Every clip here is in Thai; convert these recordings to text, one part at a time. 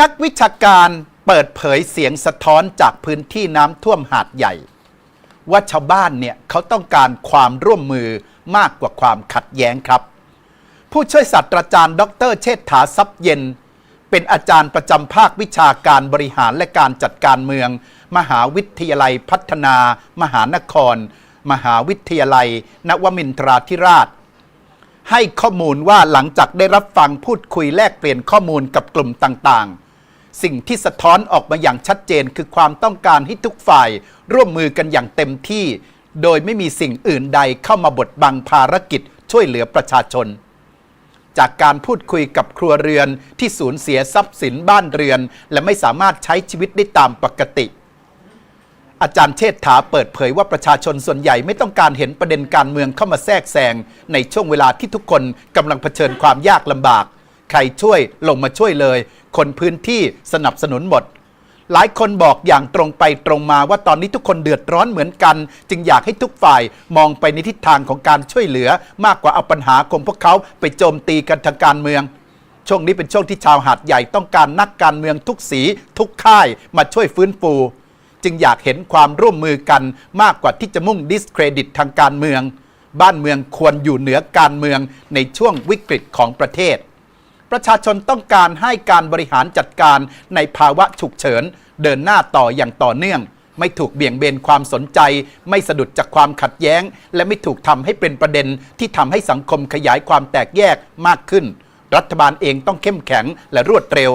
นักวิชาการเปิดเผยเสียงสะท้อนจากพื้นที่น้ำท่วมหาดใหญ่ ว่าชาวบ้านเนี่ยเขาต้องการความร่วมมือมากกว่าความขัดแย้งครับ ผู้ช่วยศาสตราจารย์ ดร เชษฐาทรัพย์เย็น เป็นอาจารย์ประจำภาควิชาการบริหารและการจัดการเมือง มหาวิทยาลัยพัฒนา มหานคร มหาวิทยาลัย นวมินทราธิราชให้ข้อมูลว่าหลังจากได้รับฟังพูดคุยแลกเปลี่ยนข้อมูลกับกลุ่มต่างๆ สิ่งที่สะท้อนออกมาอย่างชัดเจนคือความต้องการให้ทุกฝ่าย ร่วมมือกันอย่างเต็มที่ โดยไม่มีสิ่งอื่นใดเข้ามาบดบังภารกิจช่วยเหลือประชาชน จากการพูดคุยกับครัวเรือนที่สูญเสียทรัพย์สินบ้านเรือน และไม่สามารถใช้ชีวิตได้ตามปกติอาจารย์เชษฐาเปิดเผยว่าประชาชนส่วนใหญ่ไม่ต้องการเห็นประเด็นการเมืองเข้ามาแทรกแซงในช่วงเวลาที่ทุกคนกำลังเผชิญความยากลำบาก ใครช่วยลงมาช่วยเลย คนพื้นที่สนับสนุนหมด หลายคนบอกอย่างตรงไปตรงมาว่าตอนนี้ทุกคนเดือดร้อนเหมือนกัน จึงอยากให้ทุกฝ่ายมองไปในทิศทางของการช่วยเหลือ มากกว่าเอาปัญหาของพวกเขาไปโจมตีกันทางการเมืองช่วงนี้เป็นช่วงที่ชาวหาดใหญ่ต้องการนักการเมืองทุกสี ทุกค่ายมาช่วยฟื้นฟู จึงอยากเห็นความร่วมมือกันมากกว่าที่จะมุ่งดิสเครดิตทางการเมือง บ้านเมืองควรอยู่เหนือการเมืองในช่วงวิกฤตของประเทศ ประชาชนต้องการให้การบริหารจัดการในภาวะฉุกเฉิน เดินหน้าต่ออย่างต่อเนื่อง ไม่ถูกเบี่ยงเบนความสนใจ ไม่สะดุดจากความขัดแย้ง และไม่ถูกทำให้เป็นประเด็นที่ทำให้สังคมขยายความแตกแยกมากขึ้น รัฐบาลเองต้องเข้มแข็งและรวดเร็ว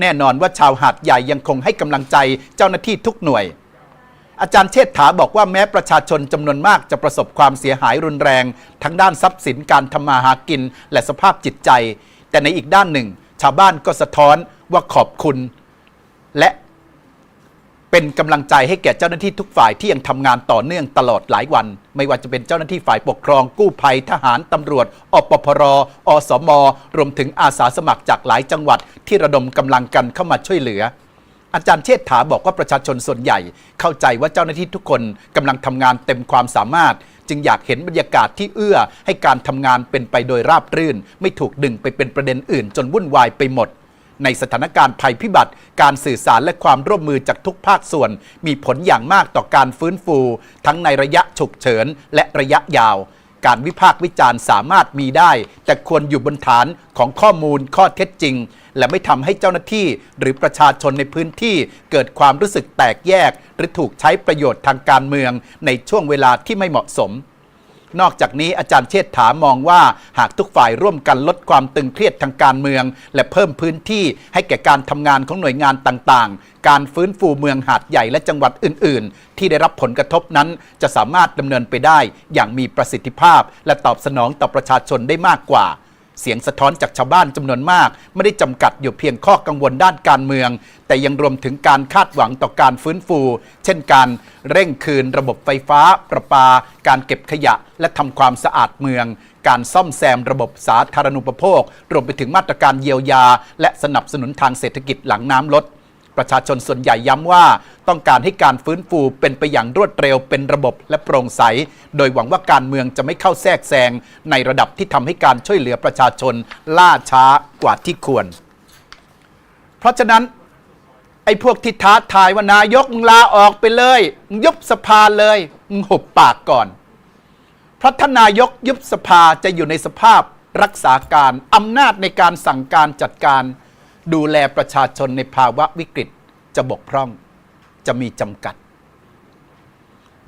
แน่นอนว่าชาวหาดใหญ่ยังคงให้กำลังใจเจ้าหน้าที่ทุกหน่วยอาจารย์เชษฐาบอกว่าแม้ประชาชนจำนวนมากจะประสบความเสียหายรุนแรง ทั้งด้านทรัพย์สินการทำมาหากินและสภาพจิตใจ แต่ในอีกด้านหนึ่ง ชาวบ้านก็สะท้อนว่าขอบคุณ และเป็นกำลังใจให้แก่เจ้าหน้าที่ทุกฝ่ายที่ยังทำงานต่อเนื่องตลอดหลายวัน ไม่ว่าจะเป็นเจ้าหน้าที่ฝ่ายปกครอง กู้ภัยทหารตำรวจอปพรอสม รวมถึงอาสาสมัครจากหลายจังหวัด ที่ระดมกำลังกันเข้ามาช่วยเหลือ อาจารย์เชษฐาบอกว่าประชาชนส่วนใหญ่ เข้าใจว่าเจ้าหน้าที่ทุกคนกำลังทำงานเต็มความสามารถจึงอยากเห็นบรรยากาศที่เอื้อให้การทำงานเป็นไปโดยราบรื่น ไม่ถูกดึงไปเป็นประเด็นอื่น จนวุ่นวายไปหมดในสถานการณ์ภัยพิบัติ การสื่อสารและความร่วมมือจากทุกภาคส่วน มีผลอย่างมากต่อการฟื้นฟู ทั้งในระยะฉุกเฉินและระยะยาว การวิพากษ์วิจารณ์สามารถมีได้ แต่ควรอยู่บนฐานของข้อมูลข้อเท็จจริง และไม่ทำให้เจ้าหน้าที่ หรือประชาชนในพื้นที่เกิดความรู้สึกแตกแยก หรือถูกใช้ประโยชน์ทางการเมืองในช่วงเวลาที่ไม่เหมาะสม นอกจากนี้อาจารย์เชษฐามองว่า หากทุกฝ่ายร่วมกันลดความตึงเครียดทางการเมือง และเพิ่มพื้นที่ให้แก่การทำงานของหน่วยงานต่างๆ การฟื้นฟูเมืองหาดใหญ่และจังหวัดอื่น ๆ ที่ได้รับผลกระทบนั้น จะสามารถดำเนินไปได้อย่างมีประสิทธิภาพ และตอบสนองต่อประชาชนได้มากกว่า เสียงสะท้อนจากชาวบ้านจำนวนมาก ไม่ได้จำกัดอยู่เพียงข้อกังวลด้านการเมือง แต่ยังรวมถึงการคาดหวังต่อการฟื้นฟู เช่นการเร่งคืนระบบไฟฟ้า ประปา การเก็บขยะ และทำความสะอาดเมือง การซ่อมแซมระบบสาธารณูปโภค รวมไปถึงมาตรการเยียวยา และสนับสนุนทางเศรษฐกิจหลังน้ำลด ประชาชนส่วนใหญ่ย้ำว่า ต้องการให้การฟื้นฟูเป็นไปอย่างรวดเร็วเป็นระบบและโปร่งใส โดยหวังว่าการเมืองจะไม่เข้าแทรกแซงในระดับที่ทำให้การช่วยเหลือประชาชนล่าช้ากว่าที่ควร เพราะฉะนั้นไอ้พวกที่ท้าทายว่านายกมึงลาออกไปเลยมึงยุบสภาเลยมึงหุบปากก่อน เพราะถ้านายกยุบสภาจะอยู่ในสภาพรักษาการอำนาจในการสั่งการจัดการ ดูแลประชาชนในภาวะวิกฤตจะบกพร่องจะมีจำกัด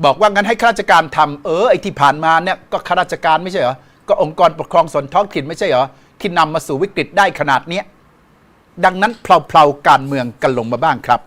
บอกว่างั้นให้ข้าราชการทำเออไอที่ผ่านมาเนี่ยก็ข้าราชการไม่ใช่เหรอก็องค์กรปกครองส่วนท้องถิ่นไม่ใช่เหรอที่นำมาสู่วิกฤตได้ขนาดนี้ดังนั้นเพลาๆการเมืองกันลงมาบ้างครับ